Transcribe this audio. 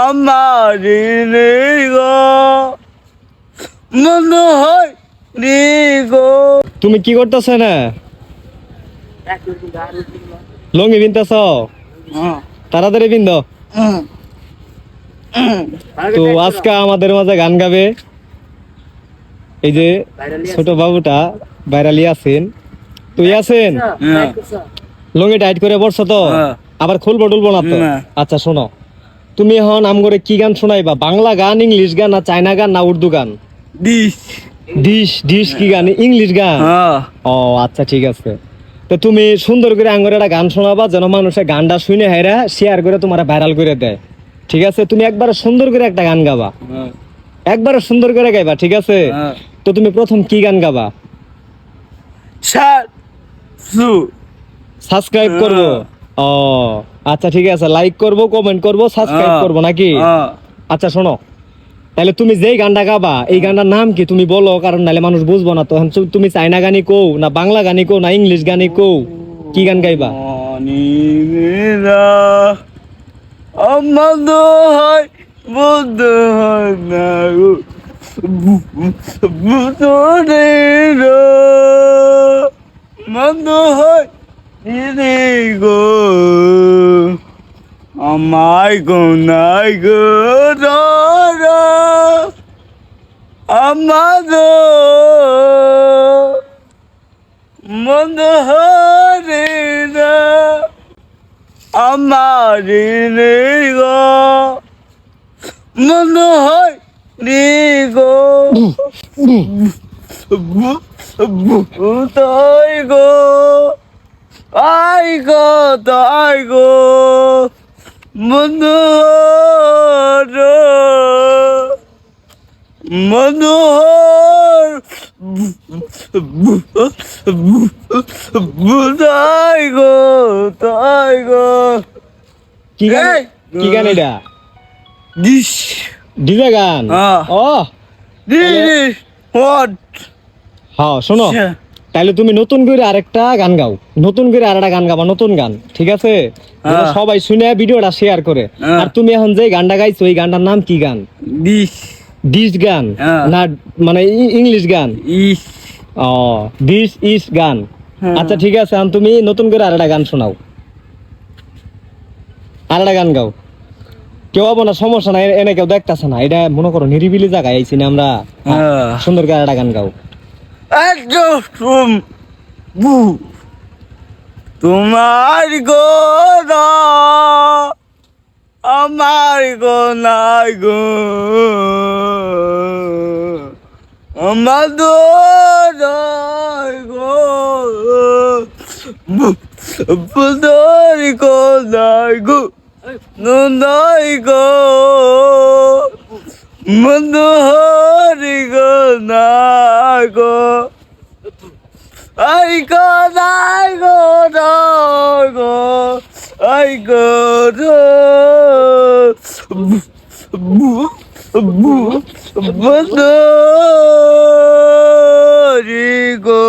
আমার রে গো মনে হয় গো তুমি কি করতেছ না লঙ্গি বিনতেছ? তাড়াতাড়ি বিন্দ তো আজকে আমাদের মাঝে গান গাবে এই যে ছোট বাবুটা বাইরালি আছেন। তুই আছেন? লঙ্গি টাইট করে বসছো তো? হ্যাঁ। আবার খুলবো টুলবো না তো? আচ্ছা শোনো। তুমি এখন আম করে কি গান শোনাইবা? বাংলা গান ইংলিশ গান না চাইনা গান না উর্দু গান? দিস ডিশ ডিশ কি গান? ইংলিশ গান? হ্যাঁ। ও আচ্ছা ঠিক আছে। তো তুমি সুন্দর করে আঙ্গরে একটা গান শোনাবা যেন মানুষের গানটা শুনে হাইরা শেয়ার করে তোমার ভাইরাল করে দেয়। ঠিক আছে? তুমি একবারে সুন্দর করে একটা গান গাবা। একবারে সুন্দর করে গাইবা ঠিক আছে? হ্যাঁ। তো তুমি প্রথম কি গান গাবা? সাবস্ক্রাইব করব। ও। আচ্ছা ঠিক আছে। লাইক করব কমেন্ট করব সাবস্ক্রাইব করব নাকি? হ্যাঁ। আচ্ছা শোনো। তাহলে তুমি যেই গানটা গাবা এই গানটার নাম কি তুমি বলো? কারণ নাহলে মানুষ বুঝব না তো। তুমি চাইনা গানি কও না বাংলা গানি কও না ইংলিশ গানি কও কি গান গাইবা? হয় হয় মন্দ হয় গো। আমায় গো নাই গো, র আমাদের মন্দ হরে আমার গো মন্দ হয় রে গো। তাই গো, আই গো, তাই গো। মন্দ মনোহর তাই গো তাই গো। কি গান! কি গান এটা? দিস। ডিজে গান? হ্যাঁ। ও। দিস হোয়াট হ্যাঁ শোনো। তাহলে তুমি নতুন করে আরেকটা গান গাও। নতুন করে আরেকটা গান গাবা নতুন গান ঠিক আছে? হ্যাঁ। সবাই শুনে ভিডিওটা শেয়ার করে। হ্যাঁ। আর তুমি এখন যে গানটা গাইছো ওই গানটার নাম কি গান? দিস। ডিস গান। হ্যাঁ। না মানে ইংলিশ গান। ইস। ও দিস ইস গান। আচ্ছা ঠিক আছে এখন তুমি নতুন করে আরেকটা গান শোনাও। আরেকটা গান গাও। কেউ হব না সমস্যা নাই এনে কেউ দেখতেছে না। এটা মনে করো নিরিবিলি জায়গায় আইছি না আমরা। সুন্দর করে আরেকটা গান গাও। তোমার গো না আমার গো নাই গো। আমার গো বুদর গো। নাই গো নাই গো মনোহরি গো। নাই গো গো নাই গো গো আই গো বন্দরি গো